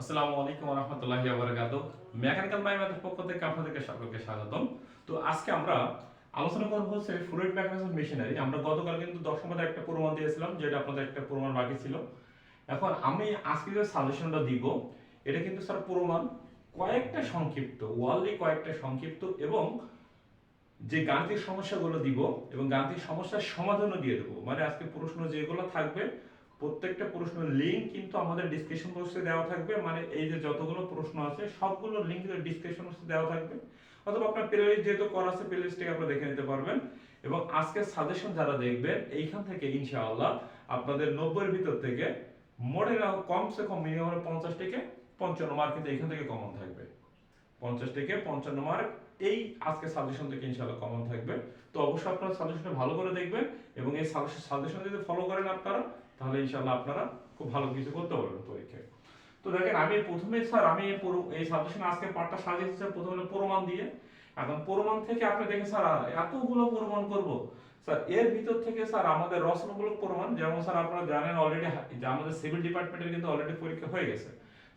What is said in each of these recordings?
আসসালামু আলাইকুম মেকানিক্যাল পক্ষ থেকে আপনাদেরকে সকলকে স্বাগতম। তো আজকে আমরা আলোচনা করব হচ্ছে ফ্লুইড মেশিনারি। আমরা গতকাল কিন্তু একটা প্রমাণ দিয়েছিলাম, যেটা আপনাদের একটা প্রমাণ বাকি ছিল। এখন আমি আজকে যে সাজেশনটা দিব, এটা কিন্তু স্যার প্রমাণ কয়েকটা সংক্ষিপ্ত ওয়ার্ল্ডলি কয়েকটা সংক্ষিপ্ত এবং যে গাণিতিক সমস্যাগুলো দিব এবং গাণিতিক সমস্যার সমাধানও দিয়ে দেবো। মানে আজকে প্রশ্ন যেগুলো থাকবে প্রত্যেকটা প্রশ্নের লিঙ্ক কিন্তু আমাদের ডিসক্রিপশন বক্সে দেওয়া থাকবে। মানে এই যে যতগুলো প্রশ্ন আছে, সবগুলো লিঙ্ক ডিসক্রিপশন বক্সে দেওয়া থাকবে। অথবা আপনার প্লেলিস্ট যেহেতু করা আছে প্লেলিস্ট থেকে আপনারা দেখে নিতে পারবেন। এবং আজকের সাজেশন যারা দেখবেন, এইখান থেকে ইনশাআল্লাহ আপনাদের নব্বইয়ের ভিতর থেকে মোটে কমসে কম মিনিমাম পঞ্চাশ থেকে পঞ্চান্ন মার্ক কিন্তু এখান থেকে কমন থাকবে। পঞ্চাশ থেকে পঞ্চান্ন মার্ক এই আজকে সাজেশন থেকে ইনশাআল্লাহ কমন থাকবে। তো অবশ্যই আপনারা সাজেশনটা ভালো করে দেখবেন এবং এই সাজেশন যদি ফলো করেন আপনারা তাহলে ইনশাআল্লাহ আপনারা খুব ভালো কিছু করতে পারবেন পরীক্ষায়। তো দেখেন, আমি প্রথমে স্যার, আমি এই সাজেশন আজকে পার্টটা সাজিয়েছি স্যার, প্রথমে প্রমাণ দিয়ে, এখন প্রমাণ থেকে আপনি দেখেন স্যার এতগুলো প্রমাণ করব। স্যার, এর ভিতর থেকে স্যার আমাদের রচনামূলক প্রমাণ, যেমন স্যার আপনারা জানেন অলরেডি যে আমাদের সিভিল ডিপার্টমেন্টের কিন্তু অলরেডি পরীক্ষা হয়ে গেছে।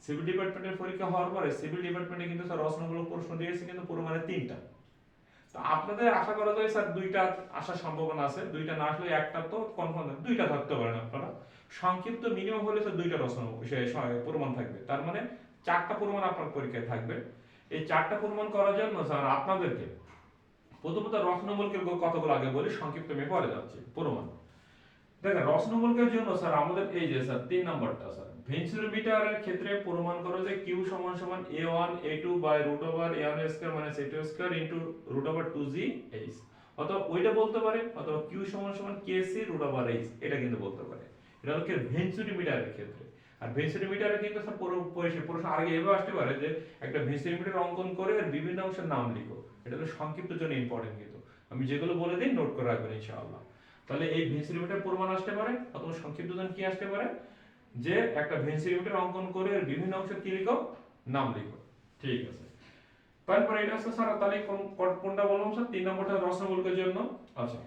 সিভিল ডিপার্টমেন্টের পরীক্ষা হওয়ার পরে সিভিল ডিপার্টমেন্টে কিন্তু স্যার রচনামূলক প্রশ্ন দিয়েছে কিন্তু প্রমাণে তিনটা। আপনাদের আশা করা যায় স্যার, দুইটা আসার সম্ভাবনা আছে, দুইটা না আসলে একটা তো কনফার্ম দুইটা থাকতে পারেন আপনারা। সংক্ষিপ্ত মিনিমাম হলে স্যার দুইটা রচনা প্রমাণ থাকবে। তার মানে চারটা প্রমাণ আপনার পরীক্ষায় থাকবে। এই চারটা প্রমাণ করার জন্য স্যার আপনাদেরকে প্রথমত রচনামূলকের কতগুলো আগে বলি, সংক্ষিপ্ত আমি পরে যাচ্ছি, প্রমাণ। দেখেন, রচনামূলকের জন্য স্যার আমাদের এই যে স্যার তিন নম্বরটা স্যার, ভেন্সিলোমিটারের ক্ষেত্রে প্রমাণ করো যে কিউ সমান সমান A one, A two by root over A one square minus A two square into root over two G H. অথবা ওইটা বলতে পারে, অথবা কিউ সমান সমান K C root over H, এটা কিন্তু বলতে পারে। এটা হচ্ছে ভেন্সিলোমিটারের ক্ষেত্রে। আর ভেন্সিলোমিটারে কিন্তু স্যার পুরো প্রশ্ন আগে এভাবে আসতে পারে যে একটা ভেন্সিলোমিটার অঙ্কন করে এর বিভিন্ন অংশের নাম লিখো। এটা হলো সংক্ষিপ্ত জন্য ইম্পর্টেন্ট কিন্তু। আমি যেগুলো বলে দিই নোট করে রাখবেন ইনশাআল্লাহ। তাহলে এই ভেন্সিলিমিটার প্রমাণ আসতে পারে অথবা সংক্ষিপ্ত জন কি আসতে পারে? যে একটা ভেন্সিলিমিটার অঙ্কন করে এর বিভিন্ন অংশের কি লিখো? নাম লিখো। ঠিক আছে। তারপরে এটা হচ্ছে স্যার, তাহলে কোন- কোন- কোনটা বললাম স্যার? তিন নম্বরটা রচনামূলকের জন্য। আচ্ছা।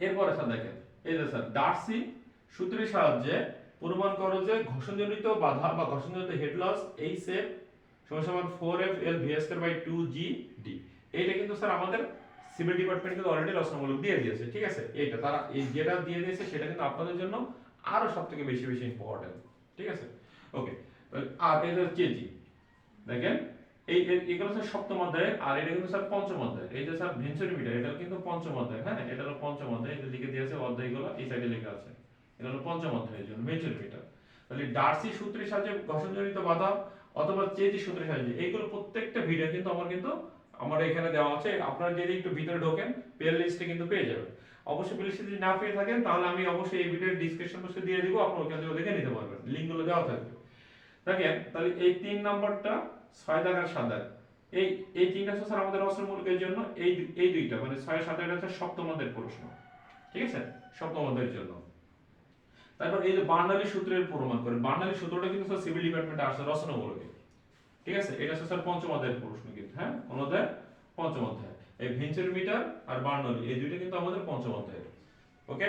এরপরে স্যার দেখেন। এই যে স্যার ডার্সি সূত্রের সাহায্যে প্রমাণ করো যে ঘর্ষণজনিত বাধা বা ঘর্ষণজনিত হেড লস এই সেপ সমান four F L V square by two G D এইটা কিন্তু স্যার আমাদের সিভিল ডিপার্টমেন্ট কিন্তু অলরেডি রচনামূলক দিয়ে দিয়েছে, ঠিক আছে? এইটা তারা এই যেটা দিয়ে দিয়েছে সেটা কিন্তু আপনাদের জন্য আরও সব থেকে বেশি বেশি ইম্পর্টেন্ট ঠিক আছে? ওকে আর এটা হচ্ছে জি দেখেন, এই এগুলো স্যার সপ্তম অধ্যায়, আর এটা কিন্তু স্যার পঞ্চম অধ্যায়। এই যে স্যার ভেঞ্চুরি মিটার এটা কিন্তু পঞ্চম অধ্যায় হ্যাঁ? এটা হলো পঞ্চম অধ্যায় এটা লিখে দিয়েছে অধ্যায়গুলো, এই সাইডে লেখা আছে। এটা হলো পঞ্চম অধ্যায়ের জন্য ভেঞ্চুরিমিটার তাহলে ডার্সি সূত্রের সাহায্যে ঘর্ষণজনিত বাধা অথবা চেজি সূত্রের সাহায্যে, এইগুলো প্রত্যেকটা ভিডিও কিন্তু আমার কিন্তু আমার এখানে দেওয়া আছে। আপনারা যদি একটু ভিতরে ঢোকেন প্লে লিস্টে কিন্তু পেয়ে যাবেন। অবশ্যই প্লে লিস্টে যদি না পেয়ে থাকেন, তাহলে আমি অবশ্যই এই ভিডিওর ডিসক্রিপশন বক্সে দিয়ে দিব, আপনারা ওখান থেকে দেখে নিতে পারবেন। লিঙ্কগুলো দেওয়া থাকবে। দেখেন, তাহলে এই তিন নাম্বারটা ছয় দাগার সাত দাগ এই এই তিনটা হচ্ছে স্যার আমাদের রসমূলকের জন্য, এই এই দুইটা মানে ছয় সাত এটা হচ্ছে সপ্তমাদের প্রশ্ন। ঠিক আছে? সপ্তমাদের জন্য। তারপর এই যে বার্নালি সূত্রের প্রমাণ করে বার্নালি সূত্রটা কিন্তু স্যার সিভিল ডিপার্টমেন্টে আসছে রচনামূলকে ঠিক আছে? এটা স্যার পঞ্চম অধ্যায়ের প্রশ্ন কিন্তু হ্যাঁ? কোন অধ্যায়? পঞ্চম অধ্যায়। এই ভেঞ্চার মিটার আর বার্নালি এই দুইটা কিন্তু আমাদের পঞ্চম অধ্যায়ের। ওকে?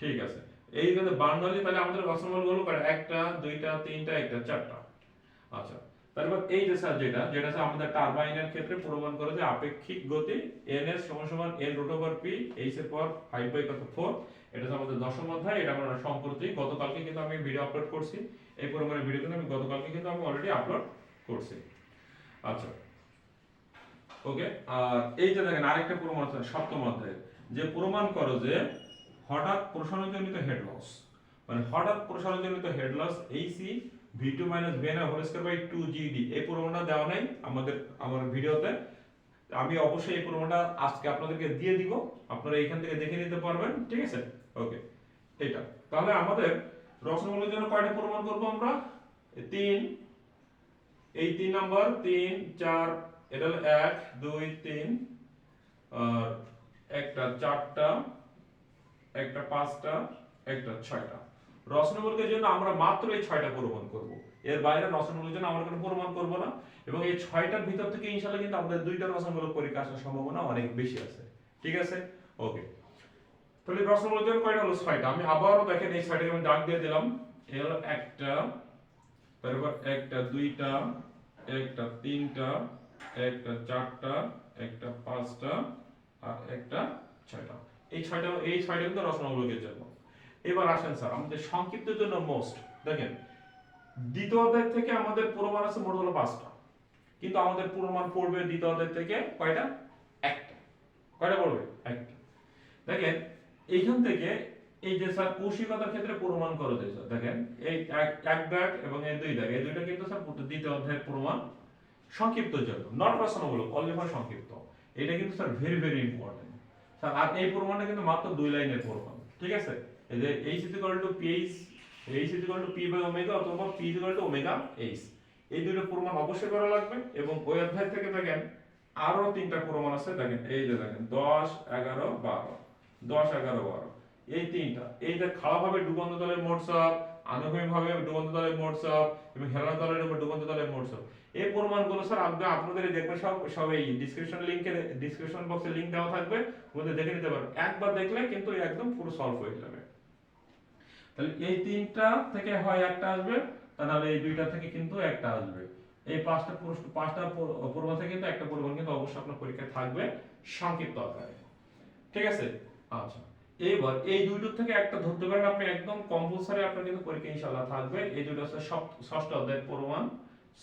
ঠিক আছে। এই কিন্তু বার্নালি তাহলে আমাদের রচনামূলক হলো কয়টা? একটা, দুইটা, তিনটা, একটা, চারটা। আচ্ছা তারপর এই যে স্যার যেটা যেটা স্যার আমাদের টারবাইনের ক্ষেত্রে প্রমাণ করে যে আপেক্ষিক গতি এন এস সমান সমান N root over P H এর পর ফাইভ বাই কত? ফোর এটা আমাদের দশম অধ্যায়, এটা আমরা সম্প্রতি গতকালকে কিন্তু আমি ভিডিও আপলোড করছি। এই প্রমাণের ভিডিও কিন্তু আমি গতকালকে কিন্তু আমি অলরেডি আপলোড করছি। আচ্ছা। ওকে আর এই যে দেখেন, আরেকটা প্রমাণ আছে, সপ্তম অধ্যায়ে। যে প্রমাণ করো যে হঠাৎ প্রসারণজনিত হেড লস মানে হঠাৎ প্রসারণজনিত head loss Aisi V two minus N whole square by two GD এই প্রমাণটা দেওয়া নাই আমাদের, আমার ভিডিওতে আমি অবশ্যই এই প্রমাণটা আজকে আপনাদেরকে দিয়ে দিব। আপনারা এখান থেকে দেখে নিতে পারবেন, ঠিক আছে? ওকে এটা। তাহলে আমাদের রচনামূলকের জন্য কয়টা প্রমাণ করব আমরা? তিন, এই তিন নাম্বার, তিন, চার, এটা হলো এক, দুই, তিন, আর একটা চারটা, একটা পাঁচটা, একটা ছয়টা। রচনামূলকের জন্য আমরা মাত্র এই ছয়টা প্রমাণ করব। এর বাইরে রচনামূলকের জন্য আমরা কোনো প্রমাণ করব না। এবং এই ছয়টার ভিতর থেকে ইনশাআল্লাহ কিন্তু আমাদের দুইটা রচনামূলক পরীক্ষা আসার সম্ভাবনা অনেক বেশি আছে। ঠিক আছে? ওকে তাহলে রচনামূলকের জন্য কয়টা হলো? ছয়টা। আমি আবারও দেখেন এই ছয়টাকে আমি দাগ দিয়ে দিলাম। এই হলো একটা, তারপর একটা, দুইটা, একটা, তিনটা, একটা, চারটা, একটা, পাঁচটা, আর একটা, ছয়টা। এই ছয়টা এই ছয়টা কিন্তু রচনামূলকের জন্য এবার। আসেন স্যার, আমাদের সংক্ষিপ্তের জন্য মোস্ট দেখেন, দ্বিতীয় অধ্যায় থেকে আমাদের প্রমাণ আছে মোট হলো পাঁচটা। কিন্তু আমাদের প্রমাণ পড়বে দ্বিতীয় অধ্যায় থেকে কয়টা? একটা। কয়টা পড়বে? একটা। দেখেন এইখান থেকে এই যে স্যার কৌশিকতার ক্ষেত্রে প্রমাণ করে দিয়েছে দেখেন, এই এক দাগ এবং এই দুই দাগ এই দুইটা কিন্তু স্যার দ্বিতীয় অধ্যায়ের প্রমাণ সংক্ষিপ্ত জন্য নট রচনামূলক অনলি ফর সংক্ষিপ্ত। এটা কিন্তু sir very very important sir, আর এই প্রমাণটা কিন্তু মাত্র দুই লাইনের প্রমাণ, ঠিক আছে? এই যে H is equal to PH H is equal to P by omega অথবা P is equal to omega H এই দুটো প্রমাণ অবশ্যই করা লাগবে এবং ওই অধ্যায় থেকে দেখেন আরও তিনটা প্রমাণ আছে। দেখেন, এই যে দেখেন, দশ, এগারো, বারো। দশ এগারো বারো। এই তিনটা। এই যে খাড়াভাবে ডুবন্ত দলের মোট চাপ আনুভূমিকভাবে ডুবন্ত দলের মোট চাপ এবং হেলানো দলের উপর ডুবন্ত দলের মোট চাপ এই প্রমাণগুলো স্যার আপনি, আপনাদের দেখবেন সব সব এই ডিসক্রিপশন লিংকে ডিসক্রিপশন বক্সে লিংক দেওয়া থাকবে। ওদের দেখে নিতে পারবেন। একবার দেখলে কিন্তু একদম পুরো সলভ হয়ে যাবে। তাহলে এই তিনটা থেকে হয় একটা আসবে তা নাহলে এই দুইটা থেকে কিন্তু একটা আসবে। এই পাঁচটা পাঁচটা প্রমাণ থেকে কিন্তু একটা প্রমাণ কিন্তু অবশ্যই আপনার পরীক্ষায় থাকবে। সংক্ষিপ্ত আকারে। ঠিক আছে? আচ্ছা। এবার এই থেকে একটা ধরতে পারেন, আপনি একদম কম্পালসারি আপনার কিন্তু পরীক্ষা থাকবে। এই দুটো হচ্ছে ষষ্ঠ অধ্যায় প্রমাণ,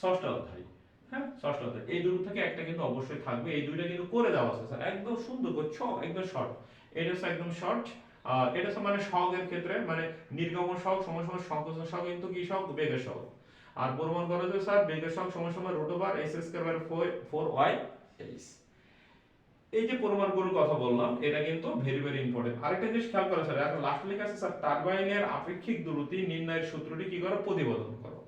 ষষ্ঠ অধ্যায় হ্যাঁ? ষষ্ঠ অধ্যায়। এই দুটো থেকে একটা কিন্তু অবশ্যই থাকবে। এই দুইটা কিন্তু করে দেওয়া আছে, স্যার। একদম সুন্দর করে, ছ, একদম শর্ট এটা হচ্ছে একদম শর্ট আর এটা হচ্ছে মানে সহগের ক্ষেত্রে মানে নির্গমন সহগ সময় সময় সংকোচন কিন্তু কি সহগ? বেগের সহগ। আর প্রমাণ করা যায়, স্যার, বেগের সময় সময় root S square by four Y H এই যে কথা বললাম, এটা কিন্তু ভেরি ভেরি ইম্পর্টেন্ট আরেকটা জিনিস খেয়াল করা স্যার, এখন লাস্ট লেখা আছে, স্যার আপেক্ষিক দূরত্ব নির্ণয়ের সূত্রটি কি প্রতিবেদন করো।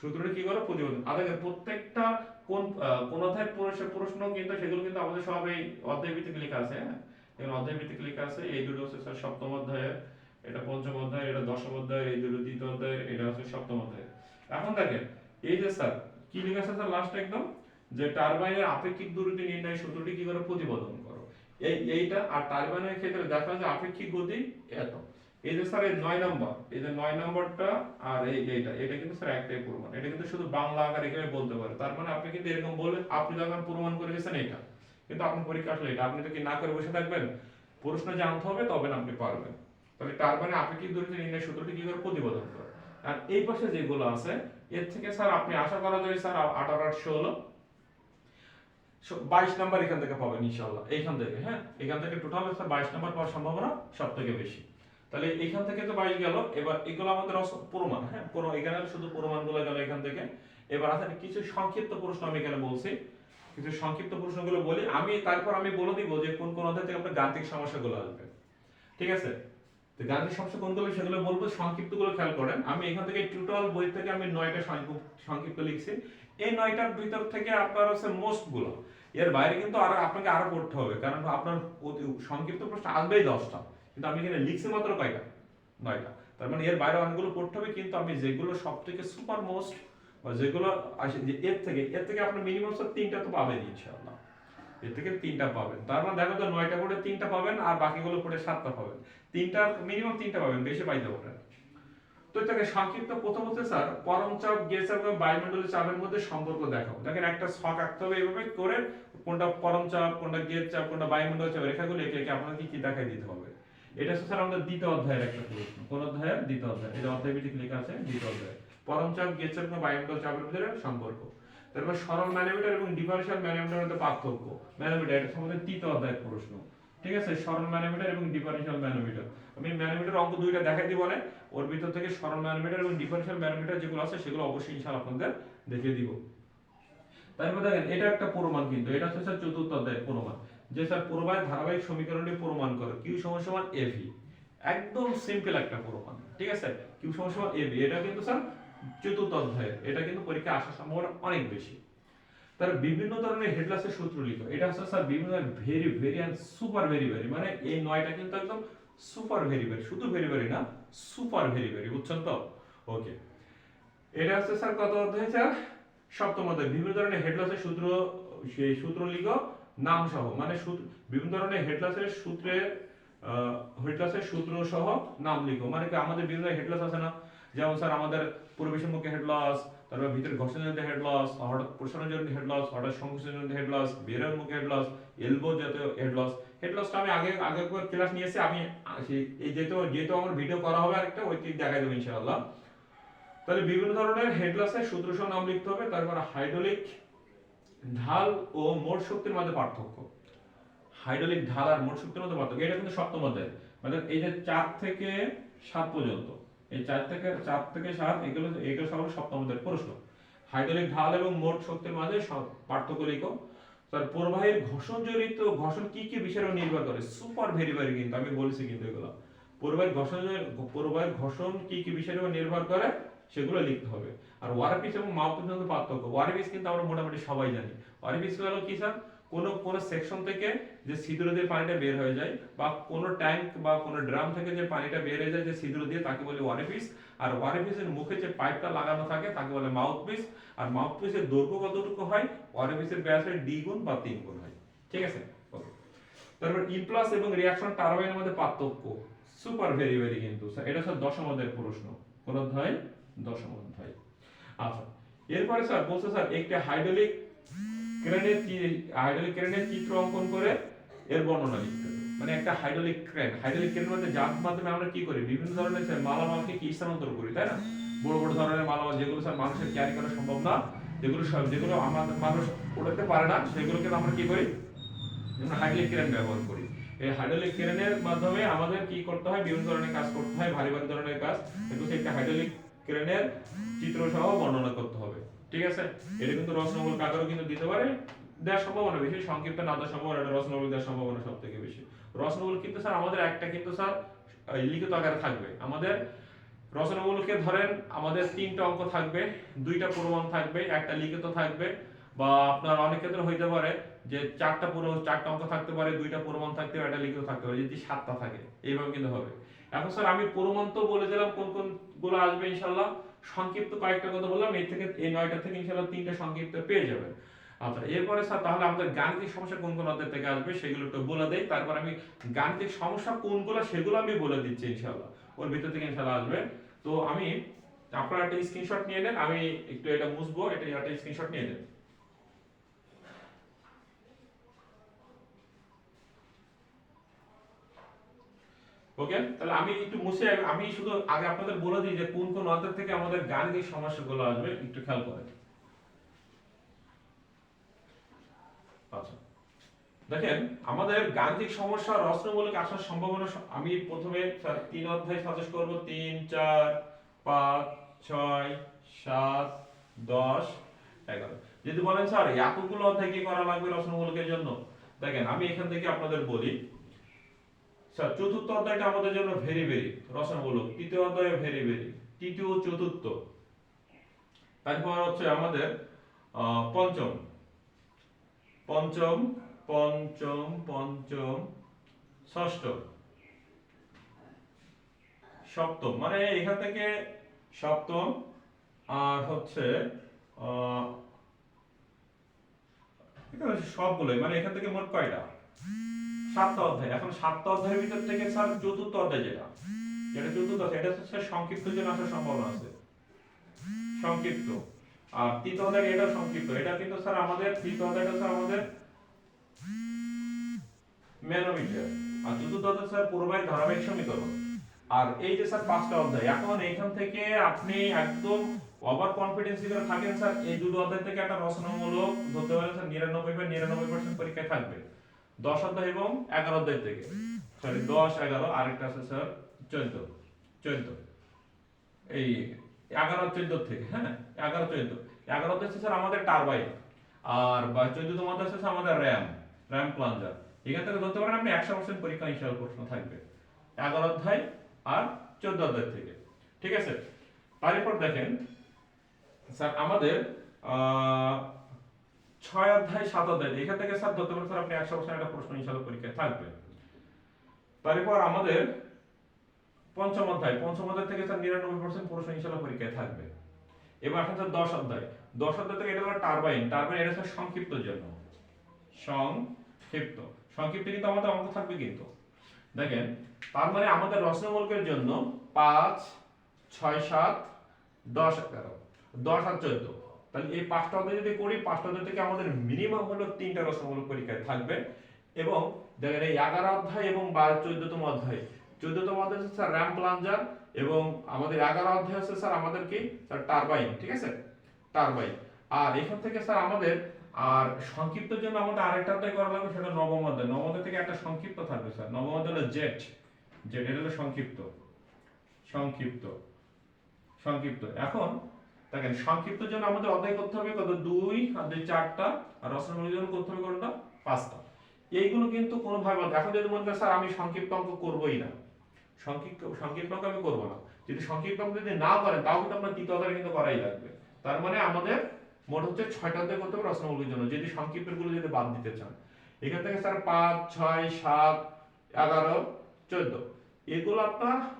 সূত্রটি কি প্রতিবেদন। প্রত্যেকটা কোন কোন অধ্যায়ের প্রশ্ন কিন্তু, সেগুলো কিন্তু আমাদের সব এই অধ্যায় ভিত্তিক লেখা আছে হ্যাঁ? অধ্যায় ভিত্তিক লেখা আছে, এই দুটো হচ্ছে, স্যার, সপ্তম অধ্যায়ের, এটা পঞ্চম অধ্যায় এটা দশম অধ্যায় এই দুটো দ্বিতীয় অধ্যায় এটা হচ্ছে সপ্তম অধ্যায় এখন দেখেন, এই যে, স্যার, কি লেখা আছে, স্যার লাস্ট একদম? যে টারবাইনের আপেক্ষিক দূরত্ব নির্ণয় সূত্রটি কি করে প্রতিপাদন করো? এই, এইটা আর টারবাইনের ক্ষেত্রে দেখা যায় আপেক্ষিক গতি এত। এই যে স্যার নয় নম্বর, এই যে নয় নম্বরটা আর এই, এইটা, এটা কিন্তু স্যার একটাই প্রমাণ। এটা কিন্তু শুধু বাংলা আকার এখানে বলতে পারে। তার মানে আপনি কিন্তু এরকম বলবেন আপনি যখন প্রমাণ করে গেছেন এটা। কিন্তু আপনার পরীক্ষা আসলে এটা। আপনি তো কি না করে বসে থাকবেন? প্রশ্ন জানতে হবে, তবে না আপনি পারবেন। তাহলে তার মানে আপেক্ষিক দূরত্ব নির্ণয় সূত্রটি কি করে প্রতিপাদন করে? আর এই পাশে যেগুলো আছে, এর থেকে স্যার আপনি আশা করা যায় স্যার আঠারো আটশো হলো বাইশ নাম্বার এখান থেকে পাবেন ইনশাল্লাহ এইখান থেকে হ্যাঁ? এখান থেকে টোটাল স্যার বাইশ নাম্বার পাওয়ার সম্ভাবনা সব থেকে বেশি। তাহলে এখান থেকে তো বাইশ গেল। এবার এগুলো আমাদের প্রমাণ হ্যাঁ? পুরো- এখানে শুধু প্রমাণগুলো গেল এখান থেকে। এবার আছে কিছু সংক্ষিপ্ত প্রশ্ন আমি এখানে বলছি। কিছু সংক্ষিপ্ত প্রশ্নগুলো বলি। আমি তারপর আমি বলে দিব যে কোন কোন অধ্যায় থেকে আপনার গাণিতিক সমস্যাগুলো আসবে। ঠিক আছে? তো গাণিতিক সমস্যা কোনগুলো সেগুলো বলব সংক্ষিপ্তগুলো খেয়াল করেন। আমি এখান থেকে টোটাল বই থেকে আমি নয়টা সংক্ষিপ্ত লিখছি। এই নয়টার ভিতর থেকে আপনার হচ্ছে মোস্টগুলো। এর বাইরে কিন্তু আরও আপনাকে আরও পড়তে হবে, কারণ আপনার সংক্ষিপ্ত প্রশ্ন আসবেই দশটা। কিন্তু আমি এখানে লিখছি মাত্র কয়টা? নয়টা। তার মানে এর বাইরে অনেকগুলো পড়তে হবে, কিন্তু আমি যেগুলো সব থেকে সুপার মোস্ট বা যেগুলো আসে যে এর থেকে এর থেকে আপনার মিনিমাম স্যার তিনটা তো পাবেন ইনশাআল্লাহ। এর থেকে তিনটা পাবেন। তার মানে দেখো তো নয়টা করে তিনটা পাবেন আর বাকিগুলো করে সাতটা পাবেন। তিনটা মিনিমাম তিনটা পাবেন, বেশি পাইতে পারেন এটাকে সংক্ষিপ্ত প্রথম হচ্ছে, স্যার, পরম চাপ গ্যাস এবং বায়ুমণ্ডলের চাপের মধ্যে সম্পর্ক দেখাও। দেখেন, একটা আঁকতে হবে এইভাবে করে কোনটা পরম চাপ, কোনটা গেজ চাপ, কোনটা বায়ুমণ্ডল চাপ, রেখাগুলো একে একে আপনাকে কি দেখাই দিতে হবে। এটা হচ্ছে, স্যার, আমাদের দ্বিতীয় অধ্যায়ের একটা প্রশ্ন। কোন অধ্যায়ের? দ্বিতীয় অধ্যায়। এটা অধ্যায় লেখা আছে, দ্বিতীয় অধ্যায়। পরম চাপ চাপ এবং বায়ুমণ্ডল চাপের সম্পর্ক। তারপর সরল ম্যানোমিটার এবং ডিফারেনশিয়াল ম্যানোমিটারের মধ্যে পার্থক্য। ম্যানোমিটার, এটা আমাদের তৃতীয় অধ্যায়ের প্রশ্ন। ঠিক আছে? সরল ম্যানোমিটার এবং ডিফারেনশিয়াল ম্যানোমিটার। আমি ম্যানোমিটার অঙ্ক দুইটা দেখাই দিব বলে ওর ভিতর থেকে সরল ম্যানোমিটার এবং ডিফারেনশিয়াল ম্যানোমিটার যেগুলো আছে, সেগুলো অবশ্যই ইনশাআল্লাহ আপনাদের দেখিয়ে দিব। তারপর দেখেন, এটা একটা প্রমাণ কিন্তু। এটা হচ্ছে স্যার চতুর্থ অধ্যায়ের প্রমাণ যে স্যার প্রবাহের ধারাবাহিক সমীকরণটি প্রমাণ করে কিউ সমান সমান এভি একদম সিম্পল একটা প্রমাণ ঠিক আছে? কিউ সমান সমান এভি এটা কিন্তু স্যার চতুর্থ অধ্যায়ের। এটা কিন্তু পরীক্ষা আসার সম্ভাবনা অনেক বেশি। তার বিভিন্ন ধরনের হেডলাসের সূত্র লিখো এটা হচ্ছে স্যার বিভিন্ন very very and super very very মানে এই নয়টা কিন্তু একদম সুপার ভেরি ভেরি শুধু ভেরি ভেরি না সুপার ভেরি ভেরি বুঝছেন তো? ওকে এটা হচ্ছে স্যার কত অধ্যায় স্যার সপ্তম অধ্যায়। বিভিন্ন ধরনের হেডলাসের সূত্র, সেই সূত্র লিখো, নাম সহ। মানে বিভিন্ন ধরনের হেডলাসের সূত্রের হেডলাসের সূত্র সহ নাম লিখো। মানে কি আমাদের বিভিন্ন হেডলাস আছে না? যেমন স্যার আমাদের পরিবেশনমুখী হেড লস তারপর ভিতরে ঘর্ষণজনিত হেড লস হঠাৎ প্রসারণজনিত হেড লস হঠাৎ সংকোচনজনিত হেড লস বেরোর মুখে হেড লস এলবো জাতীয় হেড লস হেড লসটা আমি আগে আগে একবার ক্লাস নিয়েছি আমি এই যেহেতু যেহেতু আমার ভিডিও করা হবে আরেকটা, ওই দেখাই দেবো ইনশাআল্লাহ। তাহলে বিভিন্ন ধরনের হেড লসের সূত্র সহ নাম লিখতে হবে, তারপর হাইড্রোলিক ঢাল ও মোট শক্তির মধ্যে পার্থক্য। হাইড্রোলিক ঢাল আর মোট শক্তির মধ্যে পার্থক্য, এটা কিন্তু সপ্তম অধ্যায়। মানে এই যে চার থেকে সাত পর্যন্ত। এই চার থেকে চার থেকে সাত, এগুলো এগুলো সব হলো সপ্তম অধ্যায়ের প্রশ্ন। হাইড্রোলিক ঢাল এবং মোট শক্তির মাঝে পার্থক্য লিখো তার প্রবাহের ঘর্ষণ জড়িত, ঘর্ষণ কি কি বিষয়ের নির্ভর করে? সুপার ভেরি ভেরি কিন্তু, আমি বলেছি কিন্তু এগুলো। প্রবাহের ঘর্ষণ প্রবাহের ঘর্ষণ কি কি বিষয়ের উপর নির্ভর করে? সেগুলো লিখতে হবে। আর ওয়ারপিস এবং মাউথপিস মধ্যে পার্থক্য। ওয়ারপিস কিন্তু আমরা মোটামুটি সবাই জানি। ওয়ারপিস হলো কি স্যার? কোন কোন সেকশন থেকে যে ছিদ্র দিয়ে পানিটা বের হয়ে যায় বা কোন ট্যাঙ্ক বা কোন ড্রাম থেকে যে পানিটা বের হয়ে যায় যে ছিদ্র দিয়ে তাকে বলে ওয়ারপিস আর ওয়ারপিসের মুখে যে পাইপটা লাগানো থাকে তাকে বলে মাউথপিস আর মাউথপিসের দৈর্ঘ্য কতটুকু হয়? ওয়ারপিসের ব্যাসের ডি গুণ বা তিন গুণ হয়। ঠিক আছে. তারপর ইমপ্লাস এবং রিঅ্যাকশন টারবাইনের মধ্যে পার্থক্য। সুপার ভেরি ভেরি কিন্তু। এটা স্যার দশম অধ্যায়ের প্রশ্ন। কোন অধ্যায়? দশম অধ্যায়। আচ্ছা। এরপরে স্যার বলছে স্যার একটি হাইড্রোলিক ক্রেনের হাইড্রোলিক ক্রেনের চিত্র অঙ্কন করে এর বর্ণনা লিখতে হবে। মানে একটা হাইড্রোলিক ক্রেন হাইড্রোলিক ক্রেনের মধ্যে যার মাধ্যমে আমরা কি করি? বিভিন্ন ধরনের মালামালকে কি স্থানান্তর করি, তাই না? বড় বড় ধরনের মালামাল, যেগুলো স্যার মানুষের ক্যারি করা সম্ভব না, যেগুলো সব, যেগুলো আমাদের মানুষ উঠাতে পারে না, সেগুলোকে আমরা কি করি? আমরা হাইড্রোলিক ক্রেন ব্যবহার করি। এই হাইড্রোলিক ক্রেনের মাধ্যমে আমাদের কি করতে হয়? বিভিন্ন ধরনের কাজ করতে হয়, ভারী ভারী ধরনের কাজ। কিন্তু একটা হাইড্রোলিক ক্রেনের চিত্র সহ বর্ণনা করতে হবে। ঠিক আছে? এটা কিন্তু রসনবল কাকারও কিন্তু দিতে পারে, দেওয়ার সম্ভাবনা বেশি। সংক্ষিপ্ত না দেওয়ার সম্ভাবনা এটা রসনবল দেওয়ার সম্ভাবনা সব থেকে বেশি। রসনবল কিন্তু স্যার, আমাদের একটা কিন্তু স্যার লিখিত আকারে থাকবে। আমাদের রচনামূলকে ধরেন, আমাদের তিনটা অঙ্ক থাকবে, দুইটা প্রমাণ থাকবে, একটা লিখিত থাকবে, বা আপনার অনেক ক্ষেত্রে হইতে পারে যে চারটা পুরো, চারটা অঙ্ক থাকতে পারে, দুইটা প্রমাণ থাকতে পারে, একটা লিখিত থাকতে পারে, যদি সাতটা থাকে। এইভাবে কিন্তু হবে। এখন স্যার, আমি প্রমাণ তো বলে দিলাম কোন কোনগুলো আসবে ইনশাল্লাহ। সংক্ষিপ্ত কয়েকটা কথা বললাম, এর থেকে, এই নয়টা থেকে ইনশাল্লাহ তিনটা সংক্ষিপ্ত পেয়ে যাবেন। আচ্ছা এরপরে স্যার, তাহলে আমাদের গাণিতিক সমস্যা কোন কোন অধ্যায় থেকে আসবে সেগুলো একটু বলে দেই। তারপর আমি গাণিতিক সমস্যা কোনগুলো সেগুলো আমি বলে দিচ্ছি ইনশাল্লাহ ওর ভিতর থেকে ইনশাল্লাহ আসবে। তো আমি আপনারা একটা স্ক্রিনশট নিয়ে নেন, আমি একটু এটা মুছবো, এটা একটা স্ক্রিনশট নিয়ে নেন। ওকে? তাহলে আমি একটু মুছে, আমি শুধু আগে আপনাদের বলে দিই যে কোন কোন অধ্যায় থেকে আমাদের গাণিতিক সমস্যাগুলো আসবে, একটু খেয়াল করেন। আচ্ছা। দেখেন, আমাদের গাণিতিক সমস্যা রচনামূলক আসার সম্ভাবনা আমি প্রথমে স্যার তিন অধ্যায় সাজেস্ট করব। তিন, চার, পাঁচ, ছয়, সাত, দশ, এগারো। যদি বলেন স্যার এতগুলো অধ্যায় কি করা লাগবে রচনামূলকের জন্য? দেখেন, আমি এখান থেকে আপনাদের বলি স্যার চতুর্থ অধ্যায়টা আমাদের জন্য ভেরি ভেরি রচনামূলক। তৃতীয় অধ্যায় ভেরি ভেরি তৃতীয় চতুর্থ। তারপর হচ্ছে আমাদের পঞ্চম। পঞ্চম পঞ্চম পঞ্চম, ষষ্ঠ। সপ্তম মানে এখান থেকে সপ্তম আর হচ্ছে সবগুলোই মানে এখান থেকে মোট কয়টা? সাতটা অধ্যায়। এখন সাতটা অধ্যায়ের ভিতর থেকে স্যার চতুর্থ অধ্যায় যেটা যেটা চতুর্থ অধ্যায়, এটা সংক্ষিপ্ত জন্য আসার সম্ভাবনা আছে। সংক্ষিপ্ত। আর তৃতীয় অধ্যায় এটা সংক্ষিপ্ত। এটা কিন্তু স্যার আমাদের, তৃতীয় অধ্যায়টা স্যার আমাদের ম্যানোমিটার। আর চতুর্থ অধ্যায় স্যার পূর্বায় ধারাবাহিক সমীকরণ। আর এই যে স্যার পাঁচটা অধ্যায়, এখন এখান থেকে আপনি একদম ওভার কনফিডেন্স থাকেন স্যার, এই দুটো অধ্যায় থেকে একটা রচনামূলক ধরতে পারেন স্যার, নিরানব্বই বা নিরানব্বই পার্সেন্ট পরীক্ষায় থাকবে। দশ অধ্যায় এবং এগারো অধ্যায় থেকে। সরি দশ, এগারো, আরেকটা আছে স্যার চোদ্দ। চোদ্দ। এই এগারো, চোদ্দ থেকে হ্যাঁ? এগারো, চোদ্দ। এগারো অধ্যায় স্যার আমাদের টারবাইন আর বা চোদ্দ তোমাদের হচ্ছে আমাদের র্যাম র্যাম প্লাঞ্জার এখান থেকে ধরতে পারেন, আপনি একশো পার্সেন্ট পরীক্ষা হিসাবে প্রশ্ন থাকবে। এগারো অধ্যায় আর চোদ্দ অধ্যায় থেকে। ঠিক আছে? তারপর দেখেন স্যার আমাদের ছয় অধ্যায়, সাত অধ্যায় এখান থেকে স্যার ধরতে পারেন আপনি একশো পার্সেন্ট একটা প্রশ্ন হিসাবে পরীক্ষায় থাকবে। তারপর আমাদের পঞ্চম অধ্যায় পঞ্চম অধ্যায় থেকে স্যার নিরানব্বই পার্সেন্ট প্রশ্ন হিসাবে পরীক্ষায় থাকবে। এবার এখন স্যার দশ অধ্যায় দশ অধ্যায় থেকে এটা হলো টারবাইন টারবাইন এটা স্যার সংক্ষিপ্ত জন্য। সংক্ষিপ্ত সংক্ষিপ্ত কিন্তু আমাদের অঙ্ক থাকবে কিন্তু। দেখেন, তার মানে আমাদের রচনামূলকের জন্য পাঁচ, ছয়, সাত, দশ, এগারো, দশ আর চোদ্দ। তাহলে এই পাঁচটা অধ্যায় যদি করি, পাঁচটা অধ্যায় থেকে আমাদের মিনিমাম হলো তিনটা রচনামূলক পরীক্ষায় থাকবে। এবং দেখেন এই এগারো অধ্যায় এবং বা চোদ্দতম অধ্যায়। চোদ্দতম অধ্যায় হচ্ছে স্যার র্যাম প্লাঞ্জার এবং আমাদের এগারো অধ্যায় হচ্ছে স্যার আমাদের কি? স্যার টারবাইন, ঠিক আছে? টারবাইন। আর এখান থেকে স্যার আমাদের আর সংক্ষিপ্ত জন্য আমাদের আরেকটা অধ্যায় করা লাগবে, সেটা নবম অধ্যায়। নবম অধ্যায় থেকে একটা সংক্ষিপ্ত থাকবে স্যার। নবম অধ্যায় হলো জেট। জেট এটা হলো সংক্ষিপ্ত। সংক্ষিপ্ত। সংক্ষিপ্ত। এখন দেখেন, সংক্ষিপ্ত জন্য আমাদের অধ্যায় করতে হবে কত? দুই, আর দুই চারটা, আর রচনামূলক জন্য করতে হবে কোনটা? পাঁচটা। এইগুলো কিন্তু কোনোভাবে এখন যদি মনে করেন, স্যার, আমি সংক্ষিপ্ত অঙ্ক করবোই না। সংক্ষিপ্ত সংক্ষিপ্ত অঙ্ক আমি করব না। যদি সংক্ষিপ্ত অঙ্ক যদি না করেন, তাও কিন্তু আপনার অধ্যায় কিন্তু করাই লাগবে। তার মানে আমাদের মোট হচ্ছে ছয়টা অধ্যায় করতে হবে রচনামূলকের জন্য, যদি সংক্ষিপ্তেরগুলো যদি বাদ দিতে চান। এখান থেকে, স্যার, পাঁচ, ছয়, সাত, এগারো, চোদ্দ। এগুলো আপনার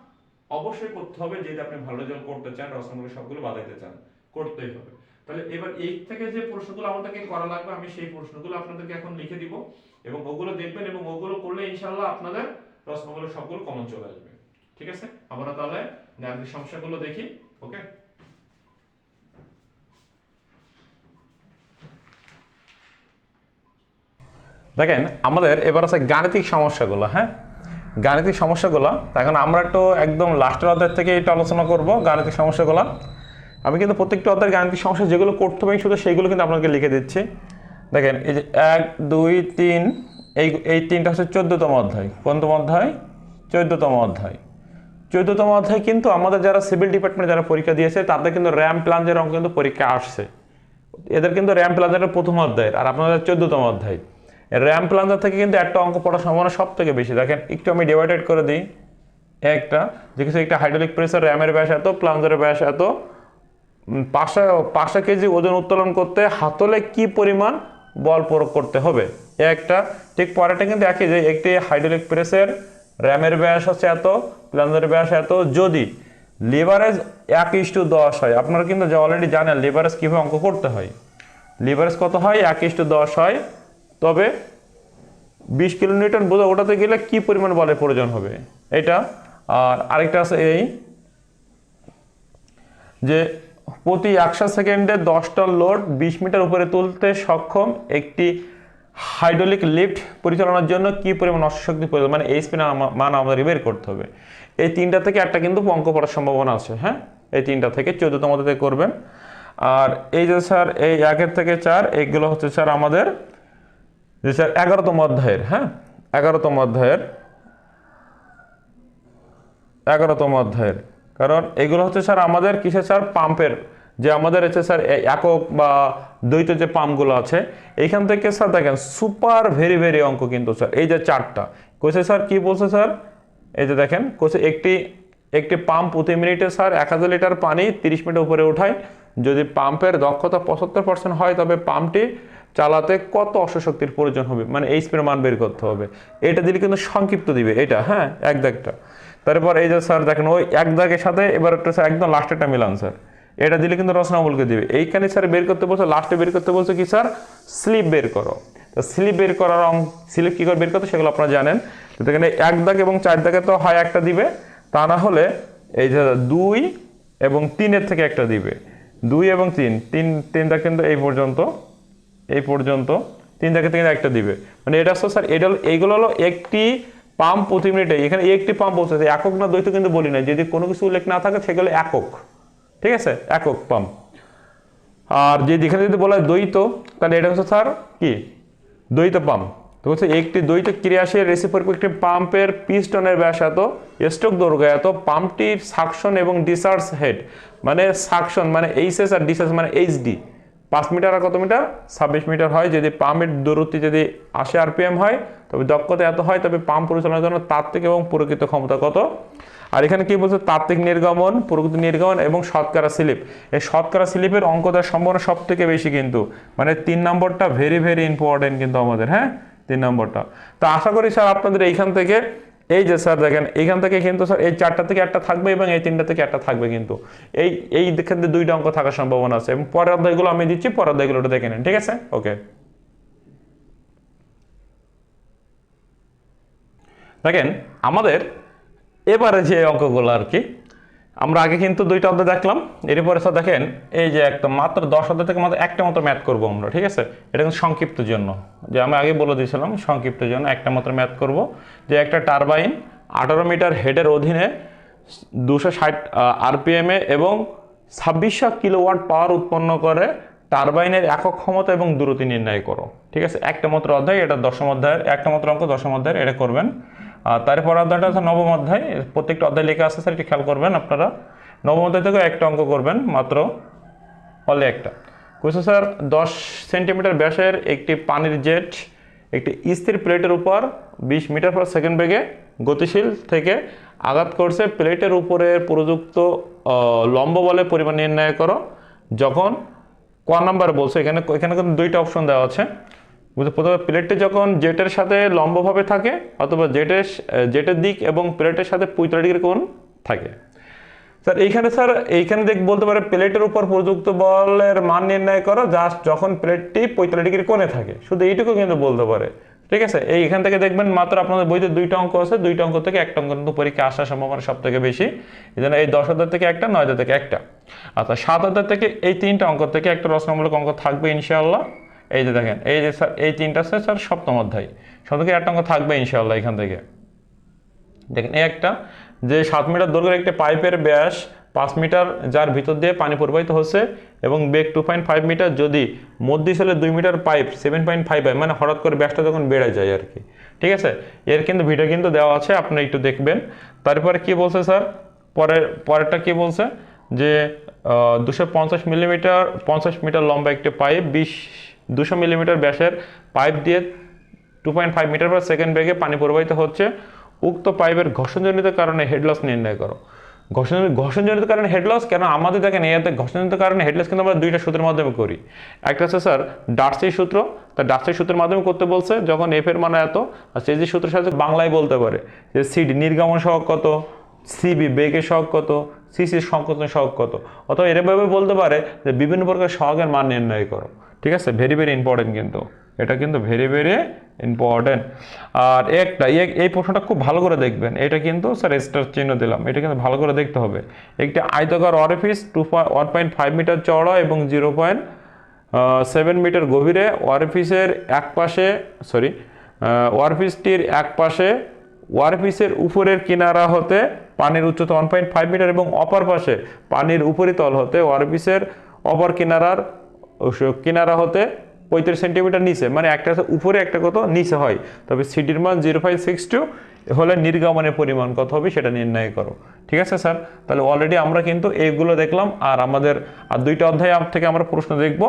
অবশ্যই করতে হবে যদি আপনি ভালো রেজাল্ট করতে চান রচনামূলক সবগুলো বাদাইতে চান, করতেই হবে। তাহলে এবার এই থেকে যে প্রশ্নগুলো আমাদেরকে করা লাগবে, আমি সেই প্রশ্নগুলো আপনাদেরকে এখন লিখে দিব এবং ওগুলো দেখবেন এবং ওগুলো করলে ইনশাল্লাহ আপনাদের রচনামূলক সবগুলো কমন চলে আসবে। ঠিক আছে? আমরা তাহলে ন্যায়ের সমস্যাগুলো দেখি, ওকে? দেখেন, আমাদের এবার আছে গাণিতিক সমস্যাগুলো হ্যাঁ? গাণিতিক সমস্যাগুলো এখন আমরা একটু একদম লাস্টের অধ্যায় থেকে এটা আলোচনা করব গাণিতিক সমস্যাগুলো। আমি কিন্তু প্রত্যেকটা অধ্যায়ের গাণিতিক সমস্যা যেগুলো করতে হবে, শুধু সেইগুলো কিন্তু আপনাকে লিখে দিচ্ছি। দেখেন, এই যে এক, দুই, তিন, এই এই তিনটা হচ্ছে চোদ্দতম অধ্যায়। কোনতম অধ্যায়? চোদ্দতম অধ্যায়। চোদ্দতম অধ্যায় কিন্তু আমাদের যারা সিভিল ডিপার্টমেন্টে যারা পরীক্ষা দিয়েছে, তাদের কিন্তু র্যাম প্লাঞ্জের অঙ্ক কিন্তু পরীক্ষা আসছে। এদের কিন্তু র্যাম প্লাঞ্জারের প্রথম অধ্যায় আর আপনাদের চোদ্দতম অধ্যায়। র্যাম প্লাঞ্জার থেকে কিন্তু একটা অঙ্ক পড়ার সম্ভাবনা সব থেকে বেশি। দেখেন, একটু আমি ডিভাইডেড করে দিই। একটা যে কিছু একটা হাইড্রোলিক প্রেসার র্যামের ব্যাস এত প্লাঞ্জারের ব্যাস এত। পাঁচশো পাঁচশো কেজি ওজন উত্তোলন করতে হাতলে কি পরিমাণ বল প্রয়োগ করতে হবে? একটা, ঠিক পরেরটা কিন্তু একই যে একটি হাইড্রোলিক প্রেসের র্যামের ব্যাস হচ্ছে এত প্লাঞ্জারের ব্যাস এত। যদি লিভারেজ এক ইস টু দশ হয়, আপনারা কিন্তু অলরেডি জানেন লিভারেজ কীভাবে অঙ্ক করতে হয়? লিভারেজ কত হয়? এক ইস টু দশ হয়। তবে বিশ কিলোমিটার বোঝা ওটাতে গেলে কি পরিমাণ বলের প্রয়োজন হবে? এটা আর আরেকটা আছে এই যে প্রতি একশো সেকেন্ডে দশটা লোড বিশ মিটার উপরে তুলতে সক্ষম একটি হাইড্রোলিক লিফট পরিচালনার জন্য কি পরিমাণ অশ্বশক্তি প্রয়োজন? মানে এই স্পিন মান আমাদের বের করতে হবে। এই তিনটা থেকে একটা কিন্তু অঙ্ক পড়ার সম্ভাবনা আছে হ্যাঁ? এই তিনটা থেকে চোদ্দতম থেকে করবেন। আর এই যে স্যার, এই একের থেকে চার এইগুলো হচ্ছে স্যার আমাদের যে স্যার এগারোতম অধ্যায়ের হ্যাঁ? এগারোতম অধ্যায়ের এগারোতম অধ্যায়ের। কারণ এগুলো হচ্ছে স্যার আমাদের কিসে স্যার? পাম্পের। যে আমাদের হচ্ছে স্যার একক বা দ্বৈত যে পাম্পগুলো আছে, এইখান থেকে স্যার দেখেন, সুপার ভেরি ভেরি অঙ্ক কিন্তু স্যার, এই যে চারটা। কোসে স্যার, কি বলছে স্যার? এই যে দেখেন কোসে একটি একটি পাম্প প্রতি মিনিটে স্যার এক হাজার লিটার পানি তিরিশ মিনিট উপরে উঠায়। যদি পাম্পের দক্ষতা পঁচাত্তর পার্সেন্ট হয়, তবে পাম্পটি চালাতে কত অশ্বশক্তির প্রয়োজন হবে? মানে এই স্পিডের মান বের করতে হবে। এটা দিলে কিন্তু সংক্ষিপ্ত দিবে, এটা হ্যাঁ এক দাগটা তারপর এই যে স্যার দেখেন, ওই এক দাগের সাথে এবার একটা স্যার একদম লাস্টেরটা মিলান স্যার এটা দিলে কিন্তু রচনামূলকে দিবে। এইখানে স্যার বের করতে বলছে লাস্টে বের করতে বলছে কি স্যার স্লিপ বের করো। তো স্লিপ বের করার অঙ্ক স্লিপ কী করে বের করতে, সেগুলো আপনারা জানেন। তো এখানে এক দাগ এবং চার দাগে তো হয় একটা দিবে। তা না হলে এই যে দুই এবং তিনের থেকে একটা দিবে। দুই এবং তিন তিন, তিনটা কিন্তু এই পর্যন্ত এই পর্যন্ত। তিন থেকে থেকে একটা দিবে। মানে এটা হচ্ছে স্যার, এটা এইগুলো হলো একটি পাম্প প্রতি মিনিটে এখানে একটি পাম্প বলছে একক না দ্বৈত কিন্তু বলি না যদি কোনো কিছু উল্লেখ না থাকে, সেগুলো একক। ঠিক আছে? একক পাম্প আর যে এখানে যদি বলা হয় দ্বৈত, তাহলে এটা হচ্ছে স্যার কি? দ্বৈত পাম্প তো হচ্ছে একটি দ্বৈত ক্রিয়াশীল রেসিপোরিক একটি পাম্পের পিস্টনের ব্যাস এত স্ট্রোক দৈর্ঘ্য এত। পাম্পটির সাকশন এবং ডিসার্জ হেড মানে সাকশন মানে এইচএস আর ডিসার্জ মানে এইচডি পাঁচ মিটার আর কত মিটার? ছাব্বিশ মিটার হয়। যদি পাম্পের দূরত্ব যদি আশি আরপিএম হয়, তবে দক্ষতা এত হয়, তবে পাম্প পরিচালনার জন্য তাত্ত্বিক এবং প্রকৃত ক্ষমতা কত? আর এখানে কি বলছে? তাত্ত্বিক নির্গমন, প্রকৃত নির্গমন এবং শতকরা স্লিপ। এই শতকরা স্লিপের অঙ্ক দেওয়ার সম্ভাবনা সব থেকে বেশি কিন্তু। মানে তিন নম্বরটা ভেরি ভেরি ইম্পর্টেন্ট কিন্তু আমাদের হ্যাঁ? তিন নম্বরটা। তো আশা করি স্যার আপনাদের এইখান থেকে এই যে স্যার দেখেন এইখান থেকে কিন্তু স্যার এই চারটা থেকে একটা থাকবে এবং এই তিনটা থেকে একটা থাকবে কিন্তু। এই এই ক্ষেত্রে দুইটা অঙ্ক থাকার সম্ভাবনা আছে এবং পরের অধ্যায়গুলো আমি দিচ্ছি, পরের অধ্যায়গুলো ওটা দেখে নেন, ঠিক আছে? ওকে দেখেন, আমাদের এবারে যে অঙ্কগুলো আর কি, আমরা আগে কিন্তু দুইটা অধ্যায় দেখলাম, এরপরে স্যার দেখেন, এই যে একটা মাত্র দশ অধ্যায় থেকে মাত্র একটা মাত্র ম্যাথ করব আমরা, ঠিক আছে? এটা কিন্তু সংক্ষিপ্ত জন্য। যে আমি আগে বলে দিয়েছিলাম, সংক্ষিপ্ত জন্য একটা মাত্র ম্যাথ করব। যে একটা টারবাইন আঠারো মিটার হেডের অধীনে দুশো ষাট আরপিএমে এবং ছাব্বিশশো কিলোওয়াট পাওয়ার উৎপন্ন করে। টারবাইনের একক ক্ষমতা এবং দূরত্ব নির্ণয় করো। ঠিক আছে? একটা মাত্র অধ্যায়, এটা দশম অধ্যায়ের, একটা মাত্র অঙ্ক দশম অধ্যায়ের, এটা করবেন। তারপর অধ্যায়টা হচ্ছে নবম অধ্যায়। প্রত্যেকটা অধ্যায় লেখা আছে স্যার একটু খেয়াল করবেন আপনারা। নবম অধ্যায় থেকে একটা অঙ্ক করবেন, মাত্র অলে একটা। কোথাও স্যার, দশ সেন্টিমিটার ব্যাসের একটি পানির জেট একটি স্থির প্লেটের উপর বিশ মিটার পার সেকেন্ড বেগে গতিশীল থেকে আঘাত করছে। প্লেটের উপরে প্রযুক্ত লম্ব বলে পরিমাণ নির্ণয় করো। যখন ক নাম্বার বলছে, এখানে এখানে কিন্তু দুইটা অপশন দেওয়া আছে। বুঝতে প্রথমে প্লেটটি যখন জেটের সাথে লম্বভাবে থাকে, অথবা জেটের জেটের দিক এবং প্লেটের সাথে পঁয়তাল্লিশ ডিগ্রি কোণ থাকে। স্যার, এইখানে স্যার, এইখানে দেখ, বলতে পারে প্লেটের উপর প্রযুক্ত বলের মান নির্ণয় করো জাস্ট যখন প্লেটটি পঁয়তাল্লিশ ডিগ্রি কোণে থাকে। শুধু এইটুকু কিন্তু বলতে পারে। ঠিক আছে? এই এখান থেকে দেখবেন মাত্র আপনাদের বইতে দুইটা অঙ্ক আছে, দুইটা অঙ্ক থেকে একটা অঙ্ক কিন্তু পরীক্ষা আসার সম্ভাবনা সব থেকে বেশি। এই জন্য এই দশ হাজার থেকে একটা, নয় হাজার থেকে একটা। আচ্ছা সাত হাজার থেকে এই তিনটা অঙ্ক থেকে একটা রচনামূলক অঙ্ক থাকবে ইনশাআল্লাহ। এই যে দেখেন, এই যে স্যার, এই তিনটা আছে স্যার সপ্তম অধ্যায়। সব থেকে একটা অঙ্ক থাকবে ইনশাআল্লাহ এখান থেকে। দেখেন, এই একটা যে সাত মিটার দৈর্ঘ্যের একটি পাইপের ব্যাস পাঁচ মিটার, যার ভিতর দিয়ে পানি প্রবাহিত হচ্ছে এবং বেগ টু পয়েন্ট ফাইভ মিটার যদি মধ্যস্থলে দুই metre pipe seven point five হয় মানে হঠাৎ করে ব্যাসটা যখন বেড়ে যায় আর কি। ঠিক আছে? এর কিন্তু ভিডিও কিন্তু দেওয়া আছে, আপনি একটু দেখবেন। তারপরে কি বলছে স্যার? পরের, পরেরটা কি বলছে? যে দুশো পঞ্চাশ মিলিমিটার, পঞ্চাশ মিটার লম্বা একটি পাইপ, বিশ, দুশো মিলিমিটার ব্যাসের পাইপ দিয়ে two point five metre per second বেগে পানি প্রবাহিত হচ্ছে। উক্ত পাইপের ঘর্ষণজনিত কারণে হেডলস নির্ণয় করো। ঘর্ষণ ঘর্ষণজনিত কারণে হেডলস কেন? আমাদের দেখেন এতে ঘর্ষণজনিত কারণে হেডলস কিন্তু আমরা দুইটা সূত্রের মাধ্যমে করি। একটা হচ্ছে স্যার ডার্সি সূত্র। তা ডার্সি সূত্রের মাধ্যমে করতে বলছে যখন এফ এর মানে এত, আর যে সূত্রের সাথে বাংলায় বলতে পারে যে সিডি নির্গমন সহগ কত সিবি বেগের সহগ কত সিসি সংকোচন সহগ কত। অথবা এরভাবে বলতে পারে যে বিভিন্ন প্রকার সহগের মান নির্ণয় করো। ঠিক আছে? ভেরি ভেরি ইম্পর্টেন্ট কিন্তু। এটা কিন্তু ভেরি ভেরি ইম্পর্টেন্ট আর একটা, এই- প্রশ্নটা খুব ভালো করে দেখবেন। এটা কিন্তু স্যার স্টার চিহ্ন দিলাম। এটা কিন্তু ভালো করে দেখতে হবে। একটি আয়তকার orifice two one point five metre চড়া এবং জিরো পয়েন্ট সেভেন মিটার গভীরে ওয়ারপিসের এক পাশে সরি ওয়ারপিসটির এক পাশে ওয়ারপিসের উপরের কিনারা হতে পানির উচ্চতা ওয়ান পয়েন্ট ফাইভ মিটার এবং অপর পাশে পানির উপরিতল হতে ওয়ারপিসের অপর কিনারার কিনারা হতে পঁয়ত্রিশ সেন্টিমিটার নিচে মানে একটা উপরে, একটা কত? নিচে হয়। তবে সিটির মান জিরো ফাইভ সিক্স টু হলে নির্গমনের পরিমাণ কত হবে সেটা নির্ণয় করো। ঠিক আছে স্যার? তাহলে অলরেডি আমরা কিন্তু এইগুলো দেখলাম, আর আমাদের, আর দুইটা অধ্যায় থেকে আমরা প্রশ্ন দেখব।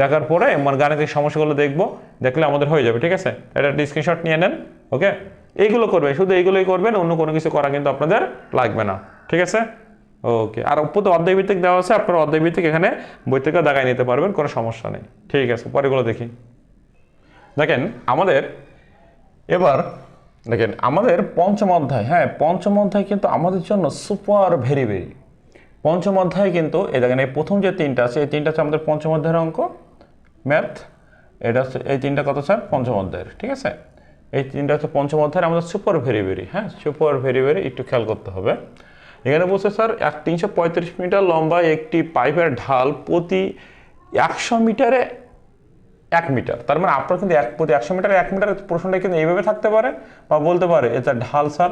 দেখার পরে মানে গাণিতিক সমস্যাগুলো দেখব, দেখলে আমাদের হয়ে যাবে, ঠিক আছে? এটা স্ক্রিনশট নিয়ে নেন ওকে এইগুলো করবে, শুধু এইগুলোই করবেন, অন্য কোনো কিছু করা কিন্তু আপনাদের লাগবে না, ঠিক আছে? ওকে আর উপর অধ্যায় ভিত্তিক দেওয়া আছে, আপনার অধ্যায় ভিত্তিক এখানে বই থেকে দেখায় নিতে পারবেন, কোনো সমস্যা নেই। ঠিক আছে পরেগুলো দেখি। দেখেন, আমাদের এবার, দেখেন, আমাদের পঞ্চম অধ্যায় হ্যাঁ পঞ্চম অধ্যায় কিন্তু আমাদের জন্য সুপার ভেরি ভেরি। পঞ্চম অধ্যায় কিন্তু, এই দেখেন, এই প্রথম যে তিনটা আছে, এই তিনটা আছে আমাদের পঞ্চম অধ্যায়ের অঙ্ক, ম্যাথ, এটা হচ্ছে, এই তিনটা কত স্যার? পঞ্চম অধ্যায়ের, ঠিক আছে? এই তিনটা হচ্ছে পঞ্চম অধ্যায়ের আমাদের সুপার ভেরি ভেরি হ্যাঁ সুপার ভেরি ভেরি, একটু খেয়াল করতে হবে। এখানে বলছে স্যার, এক তিনশো পঁয়ত্রিশ মিটার লম্বা একটি পাইপের ঢাল প্রতি একশো মিটারে এক মিটার। তার মানে আপনার কিন্তু এক প্রতি একশো মিটার এক মিটারের প্রশ্নটা কিন্তু এইভাবে থাকতে পারে বা বলতে পারে, এটা ঢাল স্যার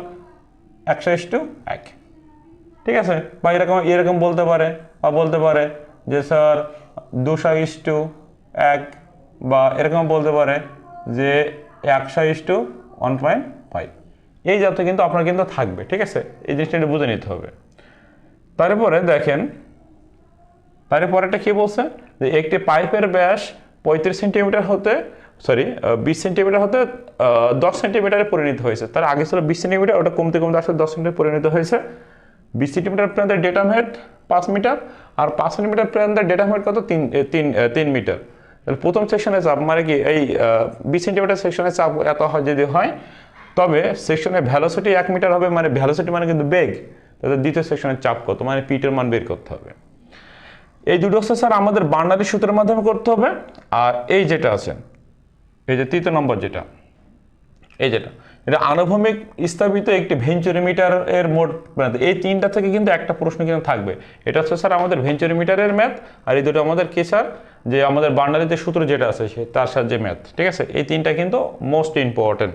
একশো ইস টু এক। ঠিক আছে? বা এরকম এরকম বলতে পারে বা বলতে পারে যে, স্যার, দুশো ইস টু এক। বা এরকম বলতে পারে যে, একশো is two one point five. এই জাতীয় কিন্তু আপনার কিন্তু থাকবে, ঠিক আছে? এই জিনিসটা বুঝে নিতে হবে। তারপরে দেখেন তারপরে একটা কি বলছে? যে একটি পাইপের ব্যাস পঁয়ত্রিশ সেন্টিমিটার হতে সরি বিশ সেন্টিমিটার হতে দশ সেন্টিমিটারে পরিণত হয়েছে। তার আগে ছিল বিশ সেন্টিমিটার, ওটা কমতে কমতে আসলে দশ সেন্টিমিটার পরিণত হয়েছে। বিশ সেন্টিমিটার পর্যন্ত ডেটাম হেড পাঁচ মিটার আর পাঁচ সেন্টিমিটার পর্যন্ত ডেটাম হেড কত? তিন তিন তিন মিটার তাহলে প্রথম সেকশনে চাপ মানে কি? এই বিশ সেন্টিমিটার সেকশনে চাপ এত হয় যদি হয় তবে সেকশনে ভ্যালোসিটি এক মিটার হবে মানে ভ্যালোসিটি মানে কিন্তু বেগ। তাদের দ্বিতীয় সেকশনের চাপ কত? মানে পিটের মান বের করতে হবে। এই দুটো হচ্ছে স্যার আমাদের বার্নারি সূত্রের মাধ্যমে করতে হবে। আর এই যেটা আছে, এই যে তৃতীয় নম্বর যেটা, এই যেটা, এটা আনুভূমিক স্থাপিত একটি ভেঞ্চুরিমিটার এর মোট ম্যাথ। এই তিনটা থেকে কিন্তু একটা প্রশ্ন কিন্তু থাকবে। এটা হচ্ছে স্যার আমাদের ভেঞ্চুরিমিটারের ম্যাথ, আর এই দুটো আমাদের কি স্যার? যে আমাদের বান্ডারিতে সূত্র যেটা আছে সে, তার সাহায্যে ম্যাথ। ঠিক আছে? এই তিনটা কিন্তু মোস্ট ইম্পর্টেন্ট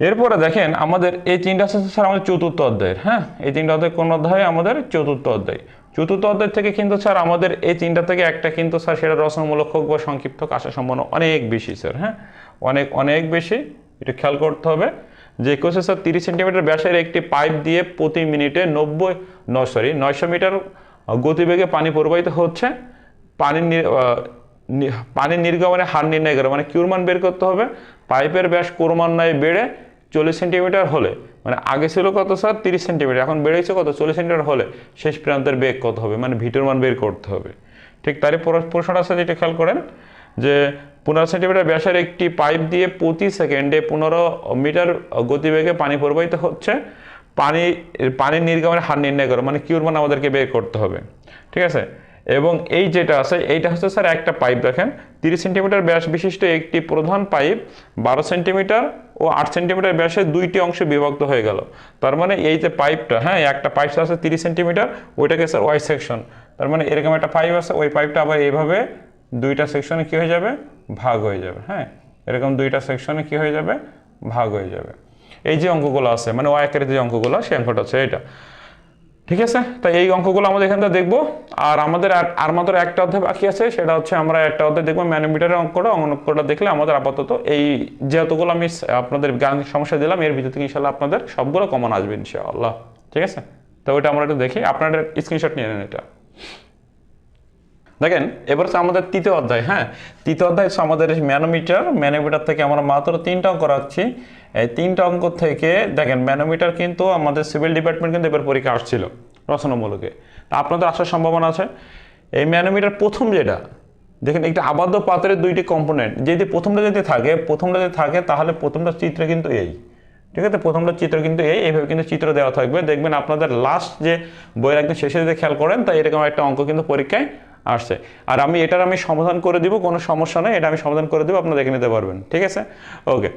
এরপরে দেখেন আমাদের এই তিনটা হচ্ছে স্যার আমাদের চতুর্থ অধ্যায়ের হ্যাঁ? এই তিনটা অধ্যায় কোন অধ্যায়? আমাদের চতুর্থ অধ্যায়। চতুর্থ অধ্যায় থেকে কিন্তু স্যার আমাদের এই তিনটা থেকে একটা কিন্তু স্যার সেটা রচনামূলক হোক বা সংক্ষিপ্ত আসার সম্ভাবনা অনেক বেশি স্যার হ্যাঁ? অনেক অনেক বেশি। এটা খেয়াল করতে হবে যে কোষে স্যার তিরিশ সেন্টিমিটার ব্যাসের একটি পাইপ দিয়ে প্রতি মিনিটে নব্বই, নয় সরি নয়শো মিটার গতিবেগে পানি প্রবাহিত হচ্ছে। পানির নি- পানির নির্গমনে হার নির্ণয় করে মানে কিউর মান বের করতে হবে। পাইপের ব্যাস ক্রমান্বয়ে বেড়ে চল্লিশ সেন্টিমিটার হলে মানে আগে ছিল কত স্যার? তিরিশ সেন্টিমিটার, এখন বেড়েছে কত? চল্লিশ সেন্টিমিটার হলে শেষ প্রান্তের বেগ কত হবে? মানে ভিটোর মান বের করতে হবে। ঠিক তারই পর- প্রশ্নটার সাথে যেটা খেয়াল করেন, যে পনেরো সেন্টিমিটার ব্যাসের একটি পাইপ দিয়ে প্রতি সেকেন্ডে পনেরো মিটার গতিবেগে পানি প্রবাহিত হচ্ছে। পানি, পানির নির্গমনের হার নির্ণয় করো মানে কিউর মান আমাদেরকে বের করতে হবে। ঠিক আছে? এবং এই যেটা আছে, এইটা হচ্ছে স্যার একটা পাইপ দেখেন। তিরিশ সেন্টিমিটার ব্যাস বিশিষ্ট একটি প্রধান পাইপ বারো সেন্টিমিটার ও আট সেন্টিমিটার ব্যাসে দুইটি অংশে বিভক্ত হয়ে গেল। তার মানে এই যে পাইপটা হ্যাঁ একটা পাইপ আছে তিরিশ সেন্টিমিটার ওইটাকে স্যার ওয়াই সেকশন তার মানে এরকম একটা পাইপ আছে, ওই পাইপটা আবার এইভাবে দুইটা সেকশনে কি হয়ে যাবে? ভাগ হয়ে যাবে হ্যাঁ। এরকম দুইটা সেকশনে কি হয়ে যাবে? ভাগ হয়ে যাবে। এই যে অঙ্কগুলো আছে মানে ওয়াই যে অঙ্কগুলো, সেই অঙ্কটা হচ্ছে এটা ঠিক আছে? তাই এই অঙ্কগুলো আমাদের এখান থেকে দেখব। আর আমাদের আর- মাত্র একটা অধ্যায় বাকি আছে, সেটা হচ্ছে আমরা একটা অধ্যায় দেখব ম্যানোমিটারের অঙ্কটা অঙ্কটা দেখলে আমাদের আপাতত এই যেহেতুগুলো আমি আপনাদের গান সমস্যা দিলাম, এর ভিতর থেকে ইনশাল্লাহ আপনাদের সবগুলো কমন আসবে ইনশাআল্লাহ। ঠিক আছে? তো ওইটা আমরা একটু দেখি। আপনারা স্ক্রিনশট নিয়ে নেন এটা। দেখেন, এবার হচ্ছে আমাদের তৃতীয় অধ্যায় হ্যাঁ? তৃতীয় অধ্যায় হচ্ছে আমাদের ম্যানোমিটার ম্যানোমিটার থেকে আমরা মাত্র তিনটা অঙ্ক রাখছি। এই তিনটা অঙ্ক থেকে, দেখেন, ম্যানোমিটার কিন্তু আমাদের সিভিল ডিপার্টমেন্ট কিন্তু এবার পরীক্ষা আসছিল, রচনামূলকে। তা আপনাদের আসার সম্ভাবনা আছে। এই ম্যানোমিটার প্রথম যেটা, দেখেন, একটা আবদ্ধ পাত্রের দুইটি কম্পোনেন্ট, যদি প্রথমটা যদি থাকে, প্রথমটা যদি থাকে, তাহলে প্রথমটা চিত্র কিন্তু এই। ঠিক আছে? প্রথমটা চিত্র কিন্তু এই, এইভাবে কিন্তু চিত্র দেওয়া থাকবে। দেখবেন আপনাদের লাস্ট যে বইয়ের একদম শেষে যদি খেয়াল করেন, তাই এরকম একটা অঙ্ক কিন্তু পরীক্ষায় আসছে। আর আমি এটার আমি সমাধান করে দিব, কোনো সমস্যা নেই। এটা আমি সমাধান করে দেবো, আপনারা দেখে নিতে পারবেন। ঠিক আছে? ওকে।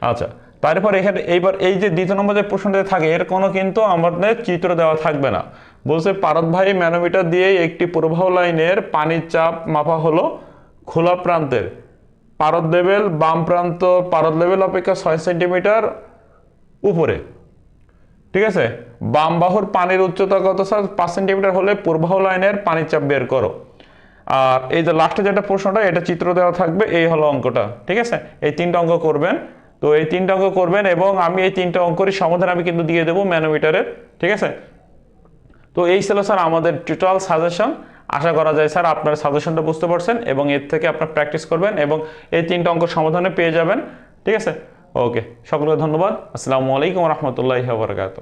আচ্ছা তারপর এখানে এইবার এই যে দ্বিতীয় নম্বর যে প্রশ্নটা থাকে, এর কোনো কিন্তু আমাদের চিত্র দেওয়া থাকবে না। বলছে, পারদ ভাই, ম্যানোমিটার দিয়ে একটি প্রবাহ লাইনের পানির চাপ মাপা হলো খোলা প্রান্তের। পারদ লেভেল, বাম প্রান্ত, পারদ লেভেল অপেক্ষা ছয় সেন্টিমিটার উপরে। ঠিক আছে? বাম বাহুর পানির উচ্চতা কত, স্যার? পাঁচ সেন্টিমিটার হলে পূর্বাহ লাইনের পানির চাপ বের করো। আর এই যে লাস্টে যেটা প্রশ্নটা, এটা চিত্র দেওয়া থাকবে, এই হলো অঙ্কটা, ঠিক আছে? এই তিনটা অঙ্ক করবেন। তো এই তিনটা অঙ্ক করবেন এবং আমি এই তিনটা অঙ্কের সমাধান আমি কিন্তু দিয়ে দেবো ম্যানোমিটারের, ঠিক আছে? তো এই ছিল, স্যার, আমাদের টোটাল সাজেশন আশা করা যায়, স্যার, আপনার সাজেশনটা বুঝতে পারছেন এবং এর থেকে আপনার প্র্যাকটিস করবেন এবং এই তিনটা অঙ্ক সমাধানে পেয়ে যাবেন, ঠিক আছে? ওকে সকলকে ধন্যবাদ। আসসালামু আলাইকুম রহমতুল্লাহ বরকাত